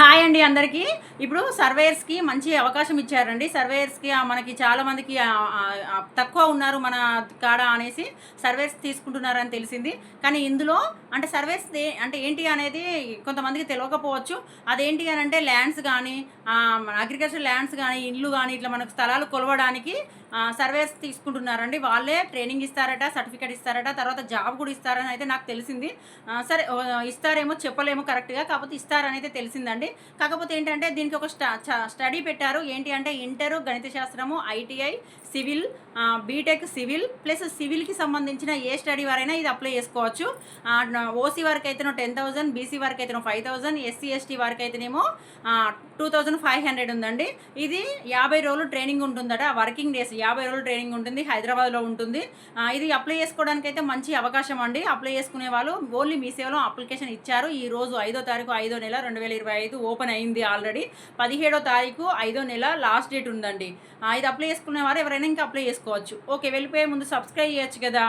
Hi అండి అందరికీ. ఇప్పుడు సర్వేయర్స్కి మంచి అవకాశం ఇచ్చారండి. సర్వేయర్స్కి మనకి చాలామందికి తక్కువ ఉన్నారు మన కాడ అనేసి సర్వేస్ తీసుకుంటున్నారని తెలిసింది. కానీ ఇందులో అంటే సర్వేస్ అంటే ఏంటి అనేది కొంతమందికి తెలియకపోవచ్చు. అదేంటి అని అంటే ల్యాండ్స్ కానీ అగ్రికల్చర్ ల్యాండ్స్ కానీ ఇల్లు కానీ ఇట్లా మనకు స్థలాలు కొలవడానికి సర్వేస్ తీసుకుంటున్నారండి. వాళ్ళే ట్రైనింగ్ ఇస్తారట సర్టిఫికేట్ ఇస్తారట తర్వాత జాబ్ కూడా ఇస్తారని అయితే నాకు తెలిసింది. సరే ఇస్తారేమో చెప్పలేమో కరెక్ట్గా కాకపోతే ఇస్తారని అయితే తెలిసిందండి. కాకపోతే ఏంటంటే దీనికి ఒక స్ట చ- స్టడీ పెట్టారు. ఏంటి అంటే ఇంటర్ గణిత శాస్త్రము ITI civil B Tech civil plus సివిల్కి సంబంధించిన ఏ స్టడీ వారైనా ఇది అప్లై చేసుకోవచ్చు. ఓసీ వారికి అయితేనో టెన్ థౌసండ్ బీసీ వారికి అయితేనో ఫైవ్ థౌసండ్ ఎస్సీ ఎస్టీ వారికి అయితేనేమో టూ థౌజండ్ ఫైవ్ హండ్రెడ్ ఉందండి. ఇది యాభై రోజులు ట్రైనింగ్ ఉంటుందట వర్కింగ్ డేస్ యాభై రోజులు ట్రైనింగ్ ఉంటుంది హైదరాబాద్లో ఉంటుంది. ఇది అప్లై చేసుకోవడానికి అయితే మంచి అవకాశం అండి. అప్లై చేసుకునే వాళ్ళు ఓన్లీ మీ సేవలో అప్లికేషన్ ఇచ్చారు. ఈ రోజు ఐదో తారీఖు ఐదో నెల రెండు వేల ఇరవై ఐదు ఓపెన్ అయింది ఆల్రెడీ. పదిహేడో తారీఖు ఐదో నెల లాస్ట్ డేట్ ఉందండి. ఇది అప్లై చేసుకునే వారు ఎవరైనా ఇంకా అప్లై చేసుకోవచ్చు. ఓకే వెళ్ళిపోయే ముందు సబ్స్క్రైబ్ చేయొచ్చు కదా.